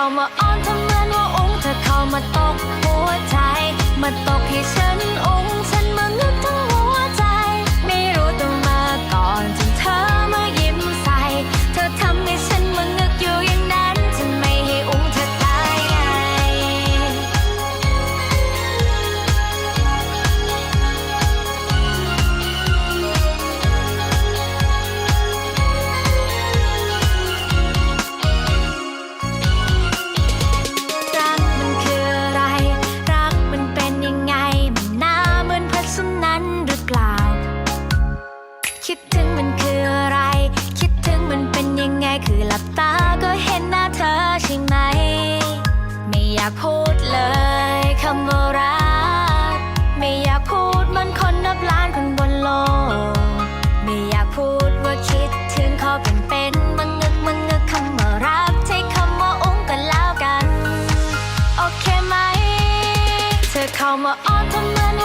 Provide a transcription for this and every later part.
เข้ามาอ้อนทำเหมือนว่าองค์เธอเข้ามาตกหัวใจ มาตกให้ฉันองค์ คิดถึงมันคืออะไร คิดถึงมันเป็นยังไงคือหลับตาก็เห็นหน้าเธอใช่ไหม ไม่อยากพูดเลยคำว่ารัก ไม่อยากพูดมันคนนับล้านคนบนโลก ไม่อยากพูดว่าคิดถึงขาเป็นเป็นมึงนึกมึงนึกคำว่ารักใช้คำว่าอุ้งกันแล้วกัน โอเคไหม เธอเข้ามาอ้อนทำเหมื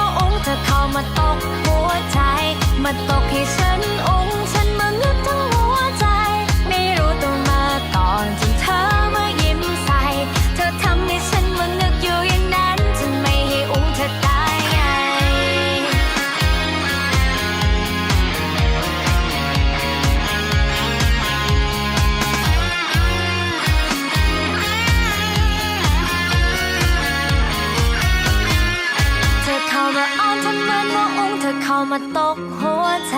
ามาตกหัวใจ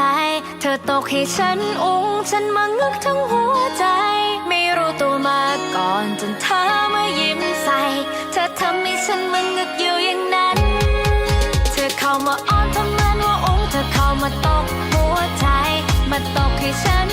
เธอตกให้ฉันอุ้งฉันมังึกทั้งหัวใจ ไม่รู้ตัวมาก่อนจนเธอมายิ้มใส่ เธอทำให้ฉันมังึกอยู่อย่างนั้น เธอเข้ามาอ้อนทำเหมือนว่าอุ้งเธอเข้ามาตกหัวใจ มาตกให้ฉัน